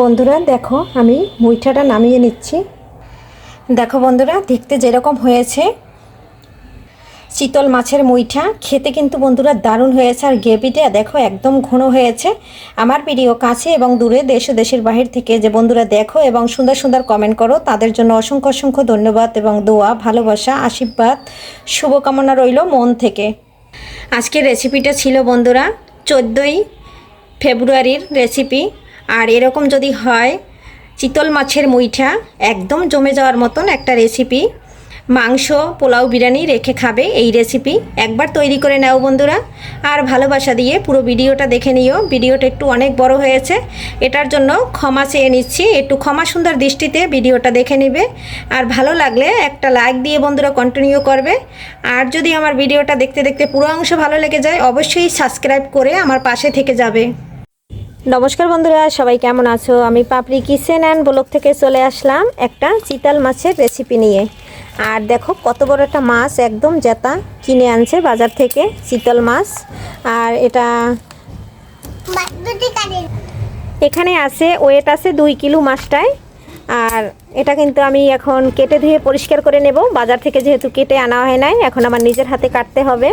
বন্ধুরা, দেখো আমি মুইঠাটা নামিয়ে নিচ্ছি। দেখো বন্ধুরা, দেখতে যেরকম হয়েছে। চিতল মাছের মুইঠা, খেতে কিন্তু বন্ধুরা দারুণ হয়েছে আর গ্রেভিটা দেখো একদম ঘন হয়েছে। আমার ভিডিও কাছে এবং দূরে দেশ দেশের বাহির থেকে যে বন্ধুরা দেখো এবং সুন্দর সুন্দর কমেন্ট করো, তাদের জন্য অসংখ্য অসংখ্য ধন্যবাদ এবং দোয়া, ভালোবাসা, আশীর্বাদ, শুভকামনা রইল মন থেকে। আজকের রেসিপিটা ছিল বন্ধুরা, চোদ্দোই ফেব্রুয়ারির রেসিপি আর এরকম যদি হয়, চিতল মাছের মুইঠা একদম জমে যাওয়ার মতন একটা রেসিপি মাংস, পোলাও, বিরিয়ানি রেখে খাবে এই রেসিপি একবার তৈরি করে নাও বন্ধুরা। আর ভালোবাসা দিয়ে পুরো ভিডিওটা দেখে নিও। ভিডিওটা একটু অনেক বড় হয়েছে। এটার জন্য ক্ষমা চেয়ে নিচ্ছি। একটু ক্ষমা সুন্দর দৃষ্টিতে ভিডিওটা দেখে নেবে। আর ভালো লাগলে একটা লাইক দিয়ে বন্ধুরা কন্টিনিউ করবে। আর যদি আমার ভিডিওটা দেখতে দেখতে পুরো অংশ ভালো লেগে যায়, অবশ্যই সাবস্ক্রাইব করে আমার পাশে থেকে যাবে। নমস্কার বন্ধুরা, সবাই কেমন আছো? আমি পাপড়ি কিচেন অ্যান্ড ব্লক থেকে চলে আসলাম একটা চিতাল মাছের রেসিপি নিয়ে। আর দেখো কত বড় একটা মাছ, একদম জেতা কিনে আনছে বাজার থেকে চিতল মাছ। আর এটা এখানে আছে, ওয়েট আছে দুই কিলো মাছটায়। আর এটা কিন্তু আমি এখন কেটে ধুয়ে পরিষ্কার করে নেব। বাজার থেকে যেহেতু কেটে আনা হয় নাই, এখন আমার নিজের হাতে কাটতে হবে।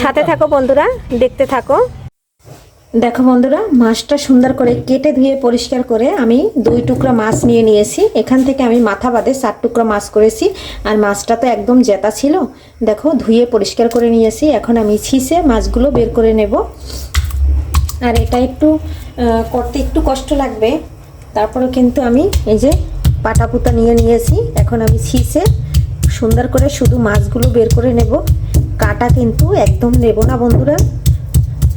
সাথে থাকো বন্ধুরা, দেখতে থাকো। দেখো বন্ধুরা, মাছটা সুন্দর করে কেটে ধুয়ে পরিষ্কার করে আমি দুই টুকরা মাছ নিয়ে নিয়েছি। এখান থেকে আমি মাথা বাদে চার টুকরা মাছ করেছি। আর মাছটা তো একদম জেতা ছিল। দেখো, ধুয়ে পরিষ্কার করে নিয়েছি। এখন আমি ছিসে মাছগুলো বের করে নেব। আর এটা একটু করতে একটু কষ্ট লাগবে। তারপরে কিন্তু আমি এই যে পাটা পুতা নিয়ে নিয়েছি। এখন আমি ছিসে সুন্দর করে শুধু মাছগুলো বের করে নেব। কাটা কিন্তু একদম নেব না বন্ধুরা।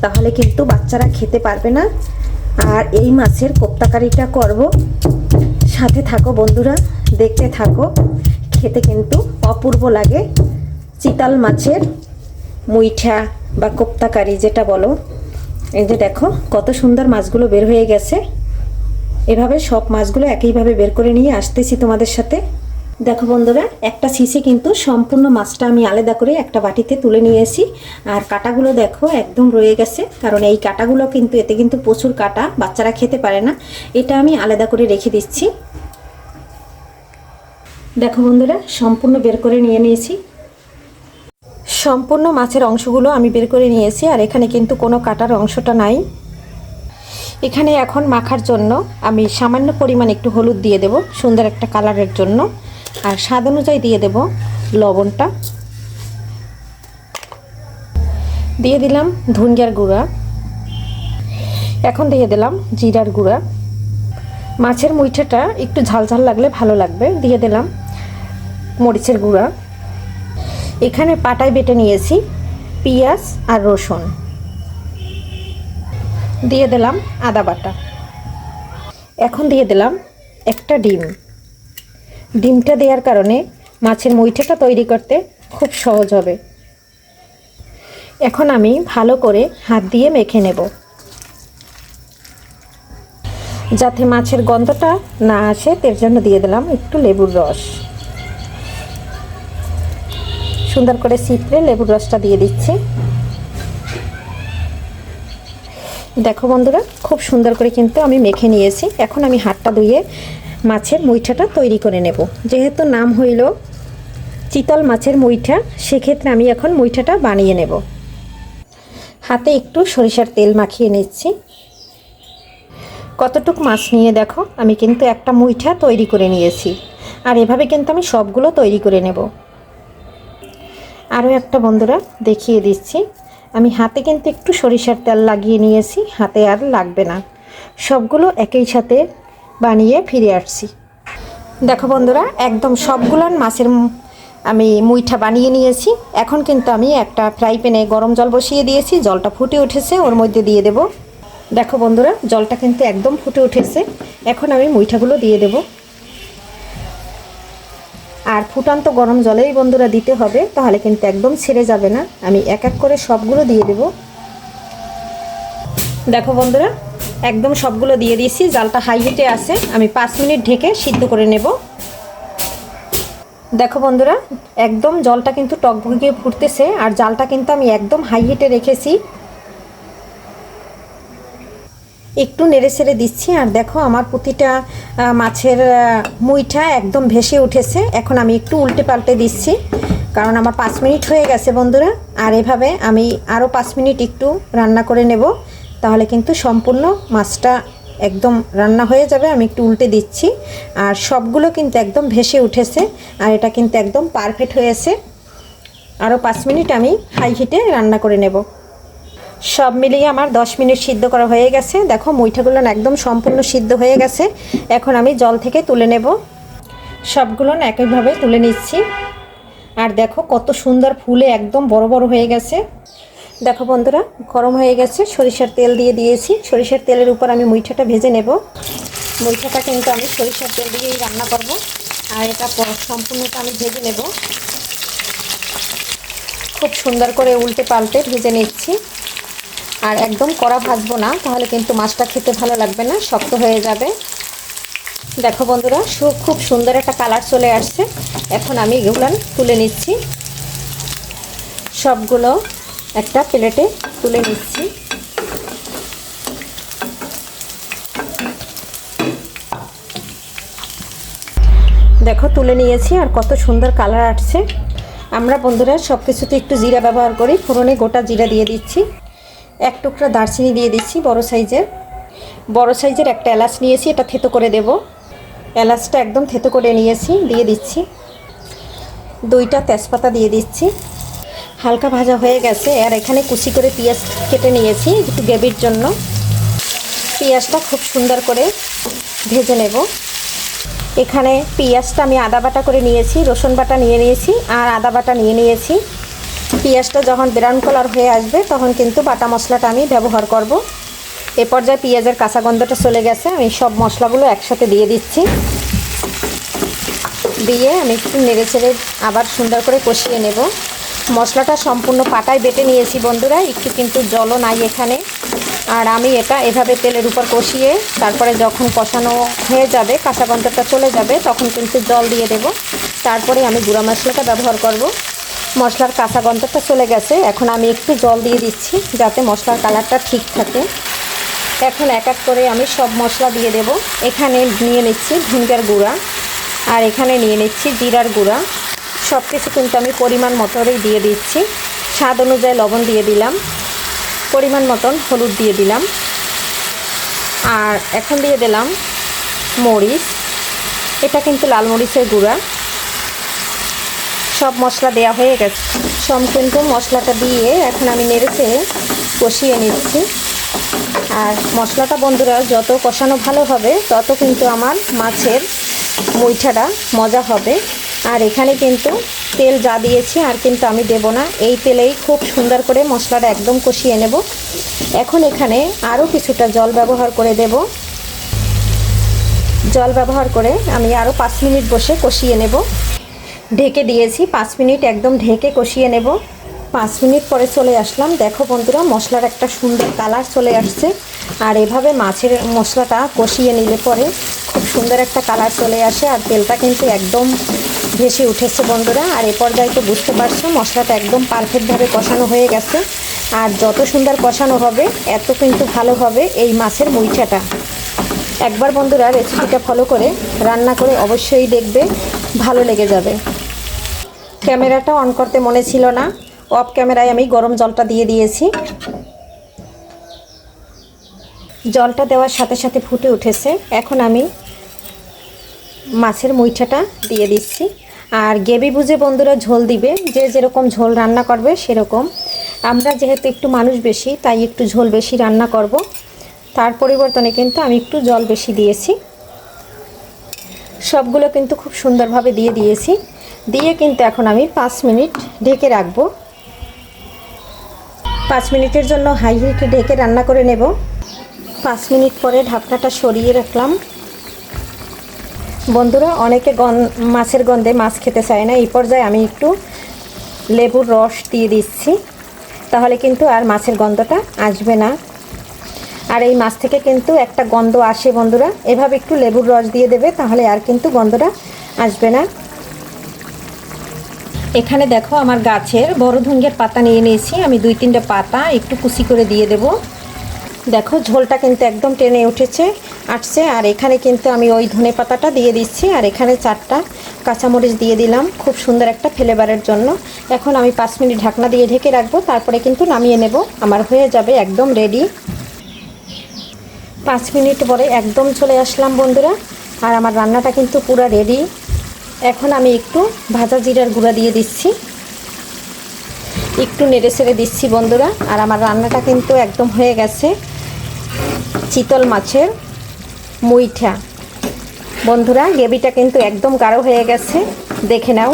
তাহলে কিন্তু বাচ্চারা খেতে পারবে না। আর এই মাছের কোপ্তাকারিটা করব। সাথে থাকো বন্ধুরা, দেখতে থাকো। খেতে কিন্তু অপূর্ব লাগে। চিতাল মাছের মুইঠা বা কোপ্তাকারি যেটা বলো। এই যে দেখো, কত সুন্দর মাছগুলো বের হয়ে গেছে। এভাবে সব মাছগুলো একইভাবে বের করে নিয়ে আসতেছি তোমাদের সাথে। দেখো বন্ধুরা, একটা সিসি কিন্তু সম্পূর্ণ মাছটা আমি আলাদা করে একটা বাটিতে তুলে নিয়েছি আর কাটাগুলো দেখো একদম রয়ে গেছে, কারণ এই কাটাগুলো কিন্তু, এতে কিন্তু প্রচুর কাটা বাচ্চারা খেতে পারে না। এটা আমি আলাদা করে রেখে দিচ্ছি। দেখো বন্ধুরা, সম্পূর্ণ বের করে নিয়ে নিয়েছি। সম্পূর্ণ মাছের অংশগুলো আমি বের করে নিয়েছি আর এখানে কিন্তু কোনো কাটার অংশটা নাই। এখানে এখন মাখার জন্য আমি সামান্য পরিমাণ একটু হলুদ দিয়ে দেব, সুন্দর একটা কালারের জন্য। আর স্বাদ অনুযায়ী দিয়ে দেব লবণটা। দিয়ে দিলাম ধনিয়ার গুঁড়া। এখন দিয়ে দিলাম জিরার গুঁড়া। মাছের মুইঠাটা একটু ঝাল ঝাল লাগলে ভালো লাগবে। দিয়ে দিলাম মরিচের গুঁড়া। এখানে পাটায় বেটে নিয়েছি পেঁয়াজ আর রসুন। দিয়ে দিলাম আদা বাটা। এখন দিয়ে দিলাম একটা ডিম। ডিমটা দেওয়ার কারণে মাছের মুইঠাটা তৈরি করতে খুব সহজ হবে। এখন আমি ভালো করে হাত দিয়ে মেখে নেব। যাতে মাছের গন্ধটা না আসে তার জন্য দিয়ে দিলাম একটু লেবুর রস। সুন্দর করে চিপড়ে লেবুর রসটা দিয়ে দিচ্ছি। দেখো বন্ধুরা, খুব সুন্দর করে কিন্তু আমি মেখে নিয়েছি। এখন আমি হাতটা ধুয়ে মাছের মুইঠাটা তৈরি করে নেব। যেহেতু নাম হইল চিতল মাছের মুইঠা সেক্ষেত্রে আমি এখন মুইঠাটা বানিয়ে নেব। হাতে একটু সরিষার তেল মাখিয়ে নিচ্ছি। কতটুক মাছ নিয়ে দেখো, আমি কিন্তু একটা মুইঠা তৈরি করে নিয়েছি। আর এভাবে কিন্তু আমি সবগুলো তৈরি করে নেব। আরও একটা বন্ধুরা দেখিয়ে দিচ্ছি। আমি হাতে কিন্তু একটু সরিষার তেল লাগিয়ে নিয়েছি, হাতে আর লাগবে না। সবগুলো একই সাথে বানিয়ে ফিরে আসছি। দেখো বন্ধুরা, একদম সবগুলান মাছের আমি মুইঠা বানিয়ে নিয়েছি। এখন কিন্তু আমি একটা ফ্রাই প্যানে গরম জল বসিয়ে দিয়েছি, জলটা ফুটে উঠেছে, ওর মধ্যে দিয়ে দেব। দেখো বন্ধুরা, জলটা কিন্তু একদম ফুটে উঠেছে। এখন আমি মুইঠাগুলো দিয়ে দেব। আর ফুটান্ত গরম জলেই বন্ধুরা দিতে হবে, তাহলে কিন্তু একদম ছেড়ে যাবে না। আমি এক এক করে সবগুলো দিয়ে দেব। দেখো বন্ধুরা, একদম সবগুলো দিয়ে দিয়েছি, জালটা হাই হিটে আছে, আমি পাঁচ মিনিট ঢেকে সিদ্ধ করে নেব। দেখো বন্ধুরা, একদম জলটা কিন্তু টকবগিয়ে ফুটতেছে, আর জালটা কিন্তু আমি একদম হাই হিটে রেখেছি। একটু নেড়ে ছেড়ে দিচ্ছি, আর দেখো আমার প্রতিটা মাছের মুইটা একদম ভেসে উঠেছে। এখন আমি একটু উল্টে পাল্টে দিচ্ছি, কারণ আমার পাঁচ মিনিট হয়ে গেছে বন্ধুরা, আর এভাবে আমি আরও পাঁচ মিনিট একটু রান্না করে নেব। তাহলে কিন্তু সম্পূর্ণ মাছটা একদম রান্না হয়ে যাবে, আমি একটু উল্টে দিচ্ছি। আর সবগুলো কিন্তু একদম ভেসে উঠেছে, আর এটা কিন্তু একদম পারফেক্ট হয়েছে। আরও পাঁচ মিনিট আমি হাই হিটে রান্না করে নেব। সব মিলিয়ে আমার দশ মিনিট সিদ্ধ করা হয়ে গেছে। দেখো মুইঠাগুলো একদম সম্পূর্ণ সিদ্ধ হয়ে গেছে। এখন আমি জল থেকে তুলে নেব। সবগুলো একইভাবে তুলে নিচ্ছি। আর দেখো কত সুন্দর ফুলে একদম বড় বড় হয়ে গেছে। দেখো বন্ধুরা, গরম হয়ে গেছে, সরিষার তেল দিয়ে দিয়েছি। সরিষার তেলের উপর আমি মুইঠাটা ভেজে নেব। মুইঠাটা কিন্তু আমি সরিষার তেল দিয়েই রান্না করব। আর এটা সম্পূর্ণটা আমি ভেজে নেব। খুব সুন্দর করে উল্টে পাল্টে ভেজে নিচ্ছি। আর একদম কড়া ভাজবো না, তাহলে কিন্তু মাছটা খেতে ভালো লাগবে না, শক্ত হয়ে যাবে। দেখো বন্ধুরা খুব সুন্দর একটা কালার চলে আসছে। এখন আমি এগুলো তুলে নিচ্ছি। সবগুলো একটা প্লেটে তুলে নিচ্ছি। দেখো, তুলে নিয়েছি আর কত সুন্দর কালার আসছে। আমরা বন্ধুরা সব কিছুতে একটু জিরা ব্যবহার করি। ফোড়নে গোটা জিরা দিয়ে দিচ্ছি। এক টুকরা দারচিনি দিয়ে দিচ্ছি বড় সাইজের। বড় সাইজের একটা এলাচ নিয়েছি, এটা থেতো করে দেব। এলাচটা একদম থেতো করে নিয়েছি, দিয়ে দিচ্ছি। দুইটা তেজপাতা দিয়ে দিচ্ছি। হালকা ভাজা হয়ে গেছে। আর এখানে কুচি করে পেঁয়াজ কেটে নিয়েছি, একটু গ্রেভির জন্য। পেঁয়াজটা খুব সুন্দর করে ভেজে নেব। এখানে পেঁয়াজটা আমি আদা বাটা করে নিয়েছি, রসুন বাটা নিয়ে নিয়েছি, আর আদা বাটা নিয়ে নিয়েছি। পেঁয়াজটা যখন ব্রাউন কালার হয়ে আসবে, তখন কিন্তু বাটা মশলাটা আমি ব্যবহার করব। এ পর্যায়ে পেঁয়াজের কাঁচা গন্ধটা চলে গেছে, আমি সব মশলাগুলো একসাথে দিয়ে দিচ্ছি। দিয়ে আমি একটু নেড়ে চেড়ে আবার সুন্দর করে কষিয়ে নেব। মশলাটা সম্পূর্ণ পাটায় বেটে নিয়েছি বন্ধুরা, একটু কিন্তু জলও নাই এখানে। আর আমি এটা এভাবে তেলের উপর কষিয়ে, তারপরে যখন কষানো হয়ে যাবে, কাঁচা গন্ধটা চলে যাবে, তখন কিন্তু জল দিয়ে দেব। তারপরে আমি গুঁড়া মশলাটা ব্যবহার করব। মশলার কাঁচা গন্ধটা চলে গেছে, এখন আমি একটু জল দিয়ে দিচ্ছি, যাতে মশলার কালারটা ঠিক থাকে। এখন এক এক করে আমি সব মশলা দিয়ে দেব। এখানে নিয়ে নিচ্ছি ধনিয়ার গুঁড়া, আর এখানে নিয়ে নিচ্ছি জিরার গুঁড়া। সব কিছু কিন্তু আমি পরিমাণ মতোই দিয়ে দিচ্ছি। স্বাদ অনুযায়ী লবণ দিয়ে দিলাম। পরিমাণ মতন হলুদ দিয়ে দিলাম। আর এখন দিয়ে দিলাম মরিচ। এটা কিন্তু লাল মরিচের গুঁড়া। সব মশলা দেয়া হয়ে গেছে। সব কিন্তু মশলাটা দিয়ে এখন আমি নেড়েছে কষিয়ে নিচ্ছি। আর মশলাটা বন্ধুরা, যত কষানো ভালো হবে, তত কিন্তু আমার মাছের মুইঠাটা মজা হবে। আর এখানে কিন্তু তেল যা দিয়েছি আর কিন্তু আমি দেব না। এই তেলেই খুব সুন্দর করে মশলাটা একদম কষিয়ে নেব। এখন এখানে আরও কিছুটা জল ব্যবহার করে দেব। জল ব্যবহার করে আমি আরও পাঁচ মিনিট বসে কষিয়ে নেব। ঢেকে দিয়েছি, পাঁচ মিনিট একদম ঢেকে কষিয়ে নেব। পাঁচ মিনিট পরে চলে আসলাম। দেখো বন্ধুরা, মশলার একটা সুন্দর কালার চলে আসছে। আর এভাবে মাছের মশলাটা কষিয়ে নিলে পরে খুব সুন্দর একটা কালার চলে আসে। আর তেলটা কিন্তু একদম ভেসে উঠেছে বন্ধুরা, আর এ পর্যায়ে তো বুঝতে পারছ, মশলাটা একদম পারফেক্টভাবে কষানো হয়ে গেছে। আর যত সুন্দর কষানো হবে, এত কিন্তু ভালো হবে এই মাছের মুইঠাটা। একবার বন্ধুরা রেসিপিটা ফলো করে, রান্না করে অবশ্যই দেখবে, ভালো লেগে যাবে। ক্যামেরাটা অন করতে মনে ছিল না অফ ক্যামেরায় আমি গরম জলটা দিয়ে দিয়েছি। জলটা দেওয়ার সাথে সাথে ফুটে উঠেছে। এখন আমি মাছের মুইঠাটা দিয়ে দিচ্ছি। আর গেবি বুঝে বন্ধুরা ঝোল দিবে, যে যেরকম ঝোল রান্না করবে সেরকম। আমরা যেহেতু একটু মানুষ বেশি, তাই একটু ঝোল বেশি রান্না করব। তার পরিবর্তনে কিন্তু আমি একটু জল বেশি দিয়েছি। সবগুলো কিন্তু খুব সুন্দরভাবে দিয়ে দিয়েছি। দিয়ে কিন্তু এখন আমি পাঁচ মিনিট ঢেকে রাখব। পাঁচ মিনিটের জন্য হাই হিটে ঢেকে রান্না করে নেব। পাঁচ মিনিট পরে ঢাকনাটা সরিয়ে রাখলাম। বন্ধুরা, অনেকে মাছের গন্ধে মাছ খেতে চায় না। এই পর্যায়ে আমি একটু লেবুর রস দিয়ে দিচ্ছি। তাহলে কিন্তু আর মাছের গন্ধটা আসবে না। আর এই মাছ থেকে কিন্তু একটা গন্ধ আসে বন্ধুরা। এভাবে একটু লেবুর রস দিয়ে দেবে, তাহলে আর কিন্তু গন্ধটা আসবে না। এখানে দেখো আমার গাছের বড় ধুঙ্গের পাতা নিয়ে নিয়েছি। আমি দুই তিনটে পাতা একটু কুচি করে দিয়ে দেব। দেখো, ঝোলটা কিন্তু একদম টেনে উঠেছে, আসছে। আর এখানে কিন্তু আমি ওই ধনে পাতাটা দিয়ে দিচ্ছি, আর এখানে চারটা কাঁচামরিচ দিয়ে দিলাম খুব সুন্দর একটা ফ্লেভারের জন্য। এখন আমি পাঁচ মিনিট ঢাকনা দিয়ে ঢেকে রাখব, তারপরে কিন্তু নামিয়ে নেব। আমার হয়ে যাবে একদম রেডি। পাঁচ মিনিট পরে একদম চলে আসলাম বন্ধুরা, আর আমার রান্নাটা কিন্তু পুরো রেডি। এখন আমি একটু ভাজা জিরার গুঁড়া দিয়ে দিচ্ছি। একটু নেড়ে ছেড়ে দিচ্ছি বন্ধুরা, আর আমার রান্নাটা কিন্তু একদম হয়ে গেছে। চিতল মাছের মুইঠা। বন্ধুরা, গ্রেভিটা কিন্তু একদম গাঢ় হয়ে গেছে, দেখে নাও।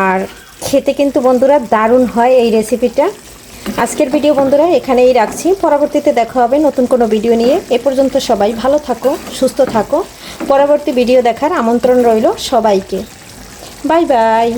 আর খেতে কিন্তু বন্ধুরা দারুণ হয় এই রেসিপিটা আজকের ভিডিও বন্ধুরা, এখানেই রাখছি। পরবর্তীতে দেখা হবে নতুন কোনো ভিডিও নিয়ে। এ পর্যন্ত সবাই ভালো থাকো, সুস্থ থাকো। পরবর্তী ভিডিও দেখার আমন্ত্রণ রইল সবাইকে। Bye bye.